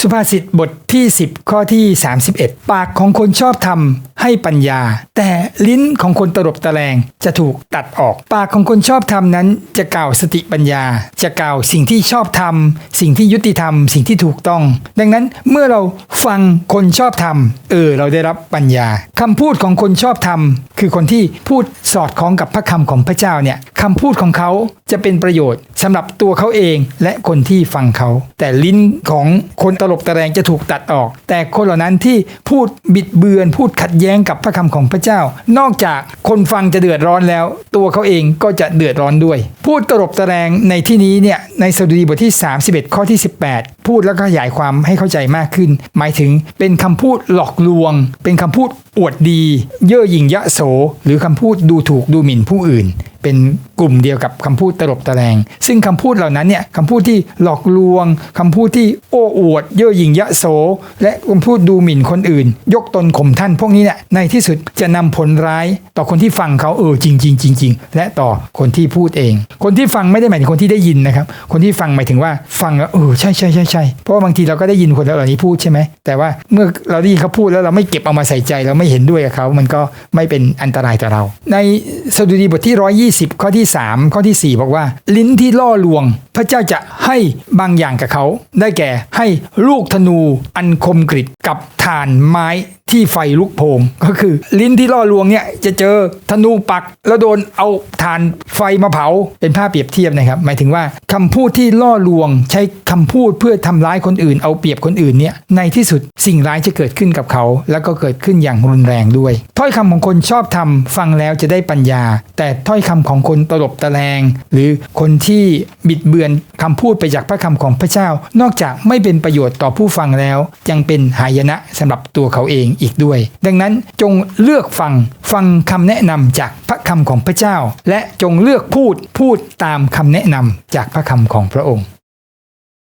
สุภาษิตบทที่ 10 ข้อที่ 31 ปากของคนชอบทำให้ปัญญา แต่ลิ้นของคนตลบตะแลงจะถูกตัดออก ปากของคนชอบทำนั้นจะกล่าวสติปัญญา จะกล่าวสิ่งที่ชอบทำสิ่งที่ยุติธรรม สิ่งที่ถูกต้อง ดังนั้นเมื่อเราฟังคนชอบทำเออ เราได้รับปัญญาคำพูดของคนชอบทำคือคนที่พูดสอดคล้องกับพระคำของพระเจ้าเนี่ยคำพูดของเขาจะเป็นประโยชน์สำหรับตัวเขาเองและคนที่ฟังเขา แต่ลิ้นของคนตลบตะแลงจะถูกตัดออก แต่คนเหล่านั้นที่พูดบิดเบือนพูดขัดแย้งกับพระคำของพระเจ้า นอกจากคนฟังจะเดือดร้อนแล้ว ตัวเขาเองก็จะเดือดร้อนด้วย พูดตลบตะแรงในที่นี้เนี่ยในสดุดีบทที่ 31 ข้อที่ 18 พูดแล้วก็ขยายความให้เข้าใจมากขึ้น หมายถึงเป็นคำพูดหลอกลวง เป็นคำพูดอวดดี เย่อหยิ่งยะโส หรือคำพูดดูถูกดูหมิ่นผู้อื่น เป็นกลุ่มเดียวกับคำพูดตลบตะแลง ซึ่งคำพูดเหล่านั้นเนี่ยคำพูดที่หลอกลวงคำพูดที่โอ้อวด เย่อหยิ่งยะโส และคำพูดดูหมิ่นคนอื่น ยกตนข่มท่านพวกนี้เนี่ยในที่สุดจะนำผลร้ายต่อคนที่ฟังเขาเออจริงจริงจริงจริงและต่อคนที่พูดเอง คนที่ฟังไม่ได้หมายถึงคนที่ได้ยินนะครับ คนที่ฟังหมายถึงว่าฟังแล้วเออใช่ใช่ใช่ใช่เพราะว่าบางทีเราก็ได้ยินคนเหล่านี้พูดใช่ไหมแต่ว่าเมื่อเราได้ยินเขาพูดแล้วเราไม่เก็บเอามาใส่ใจ เราไม่เห็นด้วยกับเขามันก็ไม่เป็นอันตรายต่อเรา ในสดุดีบทที่ 120 ข้อที่ 3 ข้อทีสี่4 บอกว่า ลิ้นที่ล่อลวง พระเจ้าจะให้บางอย่างกับเขา ได้แก่ให้ลูกธนูอันคมกริดกับถ่านไม้ที่ไฟลุกโพงก็คือ ลิ้นที่ล่อลวงเนี่ยจะเจอธนูปัก แล้วโดนเอาถ่านไฟมาเผาเป็นภาพเปรียบเทียบนะครับ หมายถึงว่าคำพูดที่ล่อลวง ใช้คำพูดเพื่อทำร้ายคนอื่น เอาเปรียบคนอื่นเนี่ยในที่สุดสิ่งร้ายจะเกิดขึ้นกับเขา แล้วก็เกิดขึ้นอย่างรุนแรงด้วย ถ้อยคำของคนชอบทำฟังแล้วจะได้ปัญญา แต่ถ้อยคำของคนตลบตะแลง หรือคนที่บิดเบือนคำพูดไปจากพระคำของพระเจ้า นอกจากไม่เป็นประโยชน์ต่อผู้ฟังแล้ว ยังเป็นหายนะสำหรับตัวเขาเองอีกด้วย ดังนั้นจงเลือกฟังฟังคำแนะนำจากพระคำของพระเจ้า และจงเลือกพูดพูดตามคำแนะนำจากพระคำของพระองค์